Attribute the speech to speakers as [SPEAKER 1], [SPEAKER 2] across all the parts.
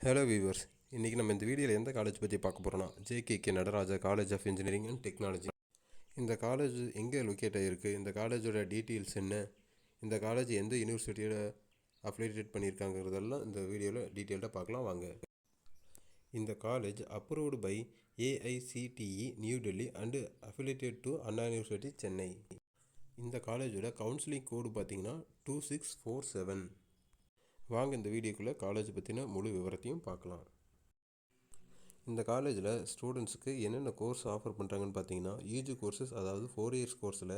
[SPEAKER 1] Hello viewers இன்றைக்கி நம்ம இந்த வீடியோவில் எந்த காலேஜ் பற்றி பார்க்க போகிறோம்னா JKK Nataraja college of engineering and technology இந்த காலேஜ் எங்கே லொக்கேட் ஆகிருக்கு இந்த காலேஜோட டீட்டெயில்ஸ் என்ன? இந்த காலேஜ் எந்த யூனிவர்சிட்டியோட அஃபிலியேட் பண்ணியிருக்காங்கிறதெல்லாம் இந்த வீடியோவில் டீட்டெயில்டாக பார்க்கலாம் வாங்க. இந்த college approved by AICTE New Delhi and affiliated to Anna university Chennai இந்த காலேஜோட கவுன்சிலிங் கோடு பார்த்தீங்கன்னா டூ சிக்ஸ் ஃபோர் செவன் வாங்க இந்த வீடியோக்குள்ளே காலேஜ் பற்றின முழு விவரத்தையும் பார்க்கலாம். இந்த காலேஜில் ஸ்டூடெண்ட்ஸுக்கு என்னென்ன கோர்ஸ் ஆஃபர் பண்ணுறாங்கன்னு பார்த்தீங்கன்னா யூஜி கோர்சஸ் அதாவது ஃபோர் இயர்ஸ் கோர்ஸில்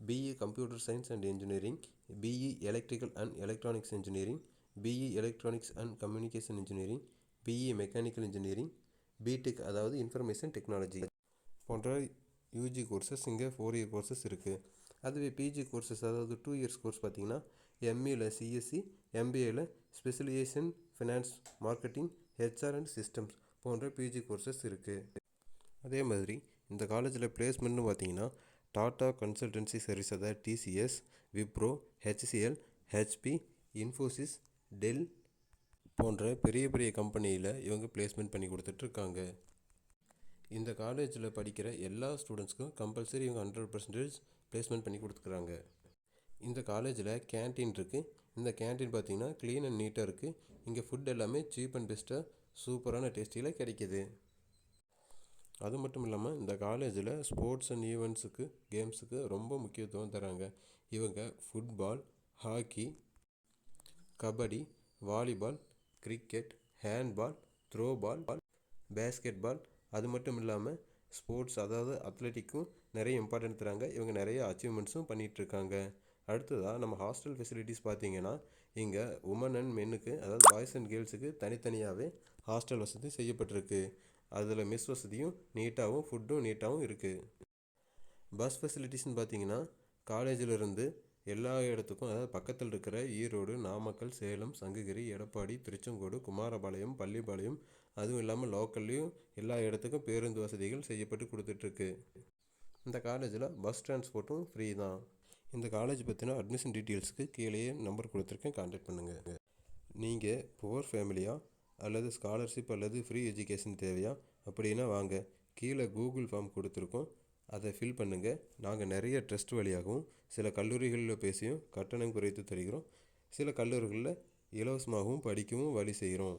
[SPEAKER 1] BE computer science and engineering BE electrical and electronics engineering BE electronics and communication engineering BE mechanical engineering BTech அதாவது இன்ஃபர்மேஷன் டெக்னாலஜி போன்ற யூஜி கோர்சஸ் இங்கே ஃபோர் இயர் கோர்சஸ் இருக்குது அதுவே PG courses அதாவது two years course பார்த்தீங்கன்னா எம்இயில் CSC எம்பிஏல specialisation finance marketing HR and systems போன்ற PG courses இருக்குது அதே மாதிரி இந்த காலேஜில் பிளேஸ்மெண்ட்னு பார்த்தீங்கன்னா டாடா கன்சல்டன்சி சர்வீஸ் அதாவது TCS Wipro HCL HP Infosys Dell போன்ற பெரிய பெரிய கம்பெனியில் இவங்க பிளேஸ்மெண்ட் பண்ணி கொடுத்துட்ருக்காங்க இந்த காலேஜில் படிக்கிற எல்லா ஸ்டூடெண்ட்ஸ்க்கும் கம்பல்சரி இவங்க ஹண்ட்ரட் பர்சன்டேஜ் பிளேஸ்மெண்ட் பண்ணி கொடுத்துக்குறாங்க. இந்த காலேஜில் கேன்டீன் இருக்குது இந்த கேன்டீன் பார்த்திங்கன்னா க்ளீன் அண்ட் நீட்டாக இருக்குது இங்கே ஃபுட் எல்லாமே சீப் அண்ட் பெஸ்ட்டாக சூப்பரான டேஸ்டியில் கிடைக்கிது. அது மட்டும் இல்லாமல் இந்த காலேஜில் ஸ்போர்ட்ஸ் அண்ட் ஈவெண்ட்ஸுக்கு கேம்ஸுக்கு ரொம்ப முக்கியத்துவம் தராங்க. இவங்க football hockey kabaddi volleyball cricket handball throwball basketball அது மட்டும் இல்லாமல் ஸ்போர்ட்ஸ் அதாவது அத்லெட்டிக்கும் நிறைய இம்பார்ட்டன்ட் தராங்க. இவங்க நிறைய அச்சீவ்மெண்ட்ஸும் பண்ணிகிட்ருக்காங்க அடுத்ததாக நம்ம ஹாஸ்டல் ஃபெசிலிட்டிஸ் பார்த்தீங்கன்னா இங்கே உமன் அண்ட் மென்னுக்கு அதாவது பாய்ஸ் அண்ட் கேர்ள்ஸுக்கு தனித்தனியாகவே ஹாஸ்டல் வசதி செய்யப்பட்டிருக்கு. அதில் மெஸ் வசதியும் நீட்டாகவும் ஃபுட்டும் நீட்டாகவும் இருக்குது பஸ் ஃபெசிலிட்டிஸ்னு பார்த்தீங்கன்னா காலேஜிலிருந்து எல்லா இடத்துக்கும் அதாவது பக்கத்தில் இருக்கிற ஈரோடு நாமக்கல் சேலம் சங்ககிரி எடப்பாடி திருச்செங்கோடு குமாரபாளையம் பள்ளிப்பாளையம் அதுவும் இல்லாமல் லோக்கல்லையும் எல்லா இடத்துக்கும் பேருந்து வசதிகள் செய்யப்பட்டு கொடுத்துட்ருக்கு. இந்த காலேஜில் பஸ் டிரான்ஸ்போர்ட்டும் ஃப்ரீ தான். இந்த காலேஜ் பற்றின அட்மிஷன் டீட்டெயில்ஸ்க்கு கீழேயே நம்பர் கொடுத்துருக்கேன் கான்டாக்ட் பண்ணுங்கள் நீங்கள் புவர் ஃபேமிலியா அல்லது ஸ்காலர்ஷிப் அல்லது ஃப்ரீ எஜுகேஷன் தேவையா அப்படின்னா வாங்க. கீழே கூகுள் ஃபார்ம் கொடுத்துருக்கோம். அதை ஃபில் பண்ணுங்கள் நாங்கள் நிறைய ட்ரஸ்ட் வழியாகவும் சில கல்லூரிகளில் பேசியும் கட்டணம் குறைத்து தருகிறோம். சில கல்லூரிகளில் இலவசமாகவும் படிக்கவும் வழி செய்கிறோம்.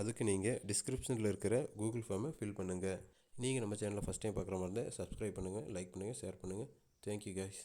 [SPEAKER 1] அதுக்கு நீங்கள் டிஸ்கிரிப்ஷனில் இருக்கிற கூகுள் ஃபார்மை ஃபில் பண்ணுங்கள் நீங்கள் நம்ம சேனலை ஃபஸ்ட் டைம் பார்க்குற மாதிரி இருந்தால் சப்ஸ்கிரைப் பண்ணுங்கள் லைக் பண்ணுங்கள் ஷேர் பண்ணுங்கள் தேங்க்யூ கைஸ்